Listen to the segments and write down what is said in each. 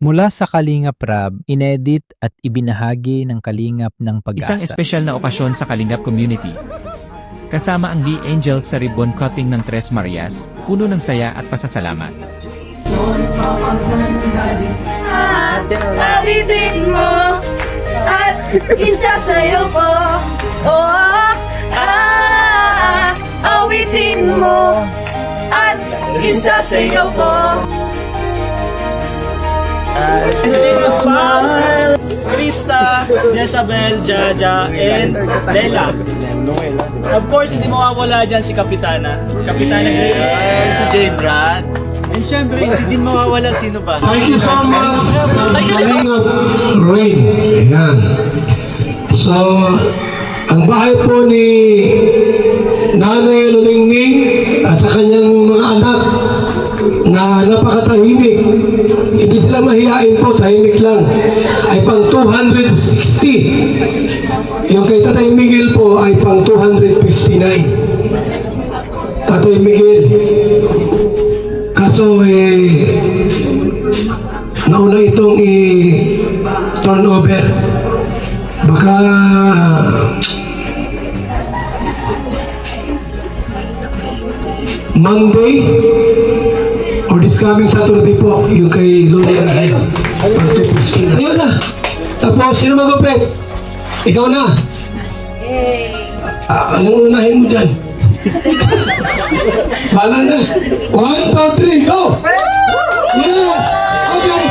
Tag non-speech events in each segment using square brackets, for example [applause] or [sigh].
Mula sa Kalingap Rab, inedit at ibinahagi ng Kalingap ng Isang pag-asa. espesyal na okasyon sa Kalingap Community. Kasama ang The Angels sa ribbon cutting ng Tres Marias, puno ng saya at pasasalamat. at awitin mo at isasayaw ko oh ah awitin mo at isasayaw ko Smile! Krista, Jezabel, Jaja, and Dela. Of course, hindi mawawala dyan si Kapitana. Kapitana Grace. si Jay Brad. And syempre, hindi din mawawala sino ba? Thank you so much sa Kalingap Rain. Ayan. So, ang bahay po ni Nanay Lumingming at sa kanyang mga anak na napakatahimik. Hindi sila mahihain po, tahimik lang. Ay pang 260. Yung kay Tatay Miguel po ay pang 259. Tatay Miguel. Kaso eh, nauna itong i-turnover. Baka Monday this coming Saturday po, yung kay Lolo Anahay. Ayun na. Tapos, sino magupit? Ikaw na. Ah, anong unahin mo dyan? [laughs] Bala na. One, two, three, go! Yes! Okay!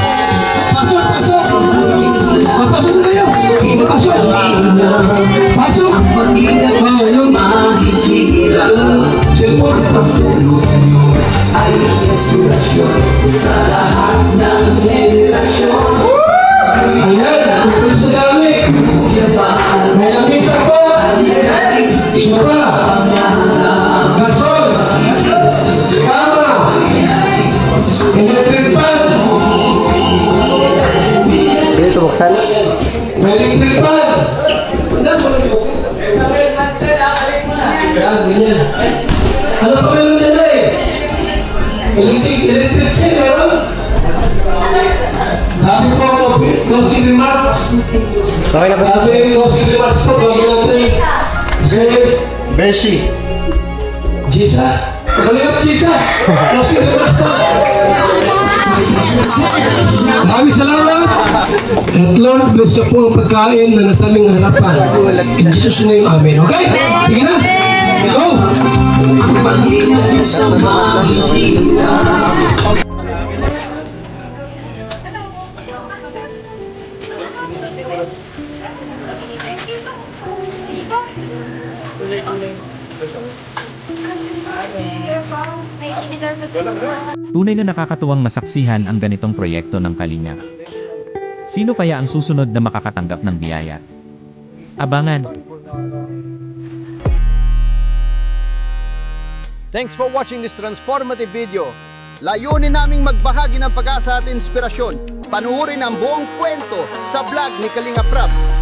Pasok, pasok! Papasok na kayo! Pasok! Pasok! Oh, yung... Cellphone. Hay resurrección, Sarahana generación. بيته مختلف ملك بالبلد دخل المختلف Electric, electric chair, meron? Sabi po, closing remarks. Okay na ba? Sabi, closing remarks po, bago natin. Kasi, Beshi. Jisa. Nakalingap, Jisa. Closing remarks po. Maraming salamat. At Lord, bless niyo po ang pagkain na nasa aming harapan. In Jesus' name, Amen. Okay? Sige na. Go! Tunay na nakakatuwang masaksihan ang ganitong proyekto ng Kalingap. Sino kaya ang susunod na makakatanggap ng biyaya? Abangan! Thanks for watching this transformative video. Layunin naming magbahagi ng pag-asa at inspirasyon. Panuorin ang buong kwento sa vlog ni Kalinga Prab